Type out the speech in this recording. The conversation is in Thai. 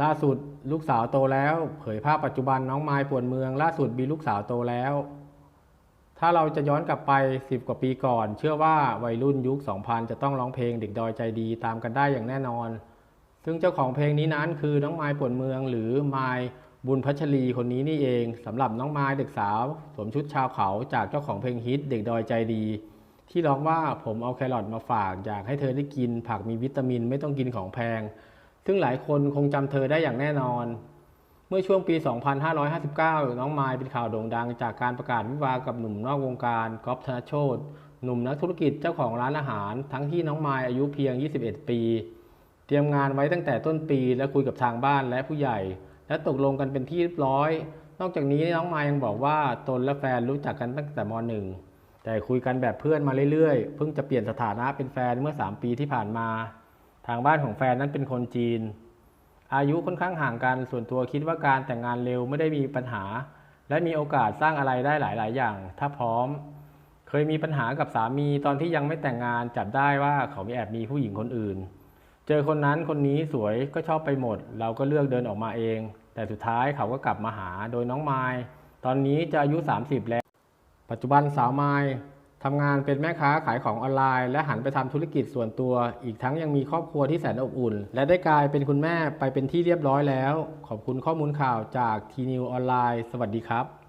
ล่าสุดลูกสาวโตแล้ว เผยภาพปัจจุบันน้องไม้ปวดเมือง ล่าสุดมีลูกสาวโตแล้ว ถ้าเราจะย้อนกลับไป 10 กว่าปีก่อน เชื่อว่าวัยรุ่นยุค 2000 จะต้องร้องเพลงเด็กดอยใจดีตามกันได้อย่างแน่นอน ซึ่งเจ้าของเพลงนี้นั้นคือน้องไม้ปวดเมือง หรือไม้บุญพัชรีคนนี้นี่เองสำหรับน้องไม้เด็กสาวสวมชุดชาวเขาจากเจ้าของเพลงฮิตเด็กดอยใจดี ที่ร้องว่าผมเอาแครอทมาฝากอยากให้เธอได้กิน ผักมีวิตามินไม่ต้องกินของแพง ซึ่งหลายคนคงจำเธอได้อย่างแน่นอน เมื่อช่วงปี 2559 น้องไมายเป็นข่าวโด่งดัง จากการประกาศวิวากับหนุ่มนอกวงการก๊อฟธนโชตหนุ่มนักธุรกิจเจ้าของร้านอาหาร ทั้งที่น้องไมายอายุเพียง 21 ปี เตรียมงานไว้ตั้งแต่ต้นปีและคุยกับทางบ้านและผู้ใหญ่ และตกลงกันเป็นที่เรียบร้อย นอกจากนี้น้องไมายยังบอกว่าตนและแฟนรู้จักกันตั้งแต่ม .1 แต่คุยกันแบบเพื่อนมาเรื่อยๆ เพิ่งจะเปลี่ยนสถานะเป็นแฟนเมื่อ 3 ปีที่ผ่านมา ทางบ้านของแฟนนั้นเป็นคนจีน อายุค่อนข้างห่างกันส่วนตัวคิดว่าการแต่งงานเร็วไม่ได้มีปัญหา และมีโอกาสสร้างอะไรได้หลาย ๆ อย่าง ถ้าพร้อม เคยมีปัญหากับสามีตอนที่ยังไม่แต่งงานจับได้ว่าเขามีแอบมีผู้หญิงคนอื่น เจอคนนั้นคนนี้สวยก็ชอบไปหมด เราก็เลือกเดินออกมาเอง แต่สุดท้ายเขาก็กลับมาหาโดยน้องไม้ตอนนี้จะอายุ 30 แล้ว ปัจจุบันสาวไม้ ทำงานเป็นแม่ค้าขายของออนไลน์ และหันไปทำธุรกิจส่วนตัว อีกทั้งยังมีครอบครัวที่แสนอบอุ่น และได้กลายเป็นคุณแม่ไปเป็นที่เรียบร้อยแล้ว ขอบคุณข้อมูลข่าวจากทีนิวออนไลน์ สวัสดีครับ